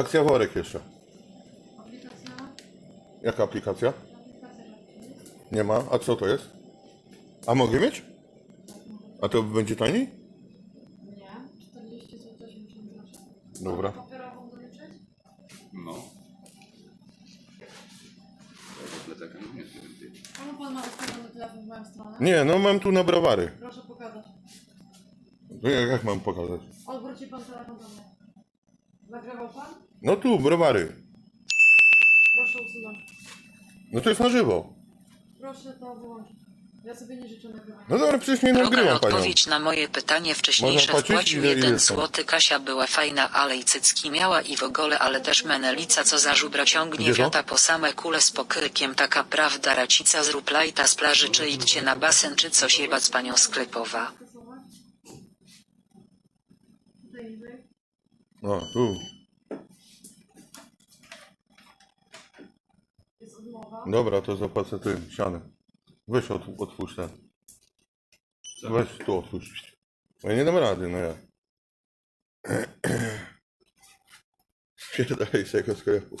Akcja worek jeszcze. Aplikacja. Jaka aplikacja? Aplikacja jest. Nie ma. A co to jest? A mogę mieć? A to będzie taniej? Nie. 40 zł 80 groszy. Dobra. Papierową doliczyć? No. Plecaka nie pan ma ustawiony telefon w moją stronę? Nie, no mam tu na browary. Proszę pokazać. No jak, jak mam pokazać? Odwróci pan telefon do mnie. Nagrywał pan? No tu, browary. Proszę usunąć. No to jest na żywo. Proszę to wyłączyć. Ja sobie nie życzę nagrywania. No dobra, przecież nie Droga nagrywam panią. odpowiedź na moje pytanie wcześniejsze płacić? wpłacił Ile- jeden jest złoty. Kasia była fajna, ale i cycki miała i w ogóle, ale też menelica co za żubra ciągnie to? wiata po same kule z pokrykiem. Taka prawda racica zrób lajta z plaży czy idźcie na basen czy coś jebać z panią sklepowa. No, tu. Jest odmowa. Dobra, to zapłacę tym, sianem. Weź ot, otwórz ten. Weź tu otwórz. Ja nie dam rady, no ja. Spierdalaj z tego sklepu.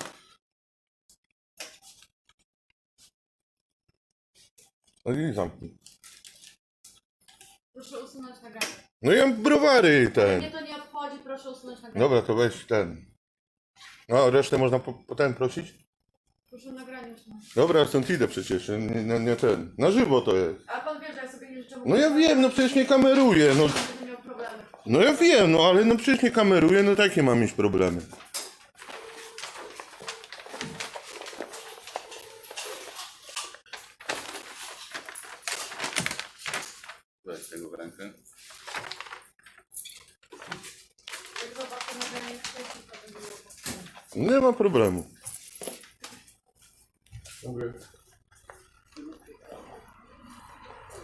No i zamknij. Proszę usunąć nagranie. No ja mam browary ten. to nie proszę usunąć nagranie. Dobra, to weź ten. No, resztę można po, potem prosić? Proszę nagranie usunąć. Dobra, stąd idę przecież, nie, nie, nie ten. Na żywo to jest. A pan wie, że ja sobie nie życzę No ja wiem, no przecież nie kameruję, no. Będę miał problemy. No ja wiem, no ale no przecież nie kameruję, no takie mam mieć problemy. Weź tego w rękę. Jak zobaczę nagranie w wcześniej, to będzie miał Nie ma problemu.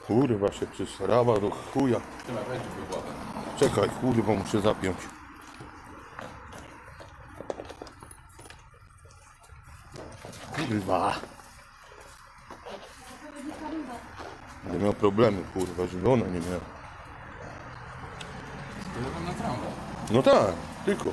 Kurwa się przysrała do chuja. Czekaj, kurwa muszę zapiąć. Kurwa. Nie miał problemu, kurwa, żeby ona nie miała. No tak, tylko.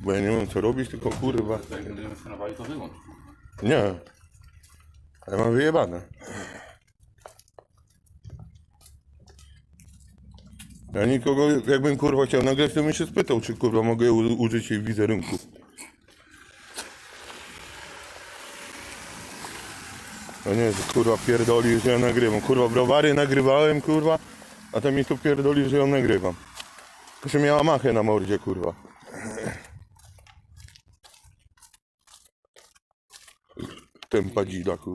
Bo ja nie wiem co robić, tylko kurwa. Jak będziemy skanowali, to wyłącz. Nie. Ale mam wyjebane. Ja nikogo, jakbym kurwa chciał nagrać, to bym się spytał, czy kurwa mogę u- użyć jej wizerunku. No nie, że kurwa pierdoli, że ja nagrywam. Kurwa browary nagrywałem, kurwa, a to mi tu pierdoli, że ją nagrywam. Jeszcze miała machę na mordzie, kurwa. テンパジーラ風。